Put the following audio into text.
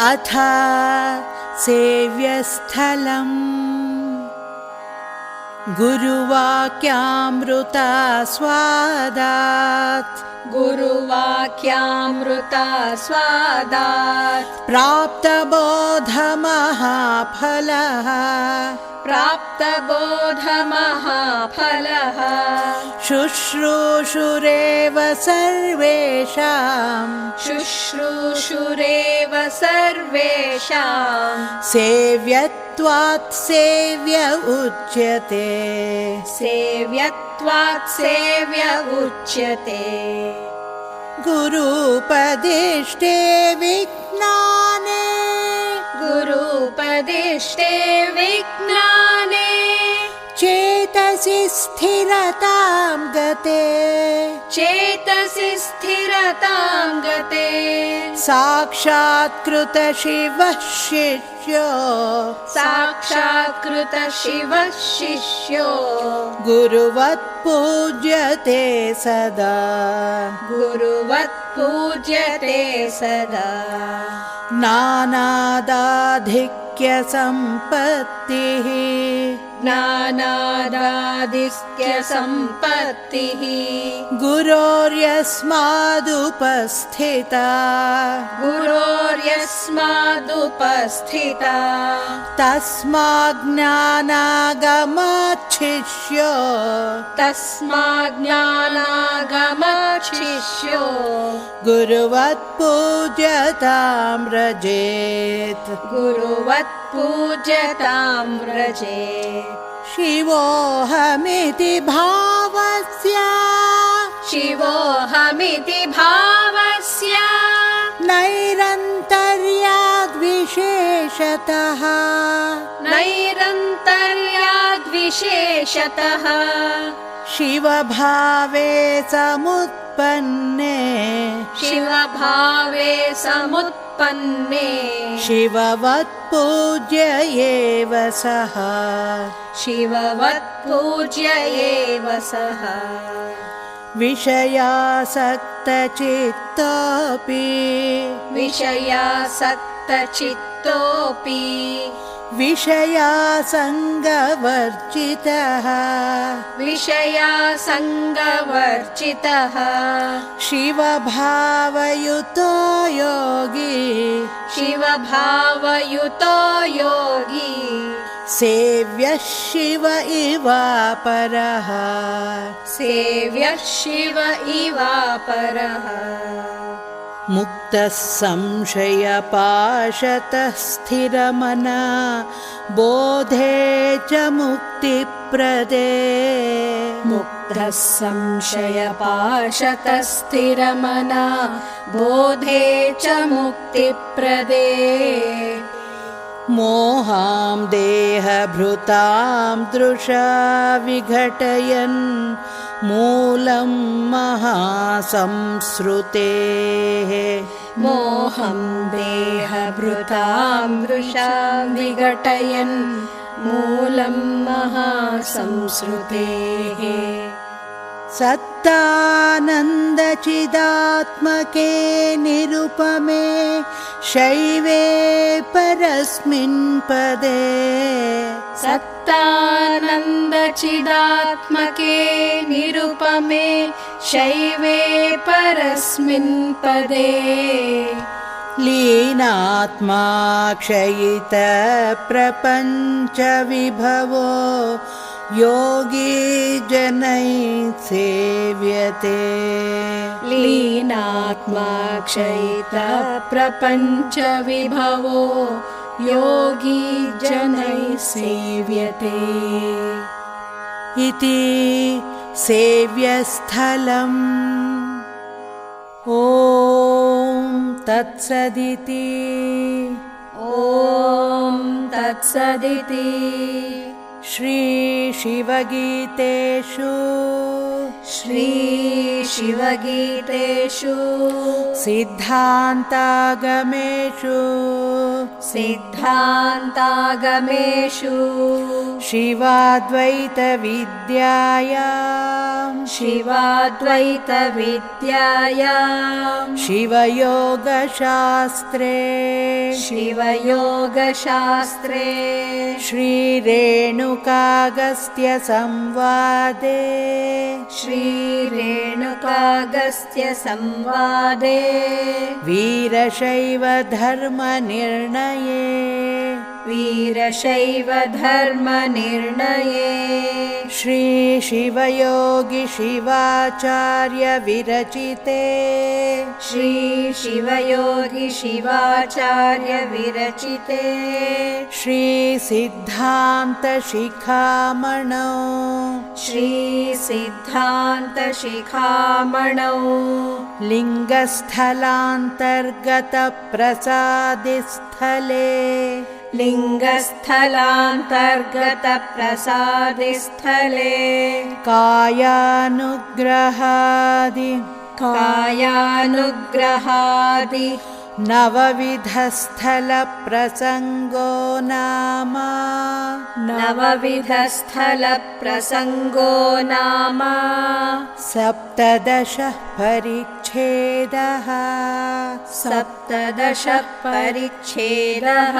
अथ सेव्यस्थलम्। गुरुवाक्यामृता स्वादात् गुरुवाक्यामृता स्वादात् प्राप्तबोधमहाफलः। प्राप्तबोधमहाफलः शुश्रूषुरेव सर्वेषाम्। शुश्रूषुरेव सर्वेषाम्। सेव्यत्वात् सेव्य उच्यते। सेव्यत्वात् सेव्य उच्यते। गुरुपदिष्टे विज्ञाने। गुरुपदिष्टे विज्ञाने स्थिरतां गते। चेतसि स्थिरतां गते। साक्षात्कृत शिवः शिष्यो। साक्षात्कृत शिवः शिष्यो गुरुवत् पूज्यते सदा। गुरुवत् पूज्यते सदा। नानादाधिक्यसम्पत्तिः नानादादित्यसम्पत्तिः गुरोर्यस्मादुपस्थिता। गुरोर्यस्मादुपस्थिता। तस्माज्ञानागमच्छिष्यो। तस्माज्ञानागमशिष्यो गुरुवत् पूज्यतां व्रजेत्। गुरुवत् व्रजे शिवोऽहमिति भावस्य। शिवोऽहमिति भावस्य। नैरन्तर्याद्विशेषतः। नैरन्तर्याद्विशेषतः। शिवभावे समुत्पन्ने। शिवभावे समुत्पन्ने शिववत् पूज्य एव सः। शिववत् पूज्य एव सः। विषयासक्तचित्तोऽपि। विषयासक्तचित्तोऽपि विषयासङ्गवर्जितः। विषयासङ्गवर्जितः। शिवभावयुतो योगी। शिवभावयुतो योगी। सेव्यः शिव इवापरः सेव्यः शिव इवापरः मुक्तः संशयपाशतः स्थिरमना बोधे च मुक्तिप्रदे। मुक्तः संशयपाशतस्थिरमना बोधे च मुक्तिप्रदे। मोहां देहभृतां दृशा विघटयन् मूलं महासंसृतेः। मोहं देहभृतां वृषां विघटयन्। मूलं महासंसृतेः। सत्तानन्दचिदात्मके निरुपमे शैवे परस्मिन् पदे सत्तानन्दचिदात्मके निरुपमे शैवे परस्मिन् पदे। लीनात्मा क्षयितप्रपञ्चविभवो योगी जनैः सेव्यते। लीनात्मा क्षयिता प्रपञ्चविभवो योगी जनैः सेव्यते। इति सेव्यस्थलम्। ॐ तत्सदिति। ॐ तत्सदिति। श्रीशिवगीतेषु श्रीशिवगीतेषु। सिद्धान्तागमेषु। सिद्धान्तागमेषु। शिवाद्वैतविद्यायां शिवाद्वैतविद्यायां शिवयोगशास्त्रे। शिवयोगशास्त्रे। श्रीरेणुकागस्त्यसंवादे श्रीरेणुकागस्त्यसंवादे वीरशैवधर्मनिर्णये वीरशैवधर्मनिर्णये श्रीशिवयोगि शिवाचार्यविरचिते श्रीशिवयोगि शिवाचार्य विरचिते। श्रीसिद्धान्तशिखामणौ श्रीसिद्धान्तशिखामणौ लिङ्गस्थलान्तर्गतप्रसादिस्थले लिङ्गस्थलान्तर्गतप्रसादिस्थले कायानुग्रहादि कायानुग्रहादि नवविधस्थलप्रसङ्गो नाम। नवविधस्थलप्रसङ्गो नाम। सप्तदशः परिच्छेदः। सप्तदश परिच्छेदः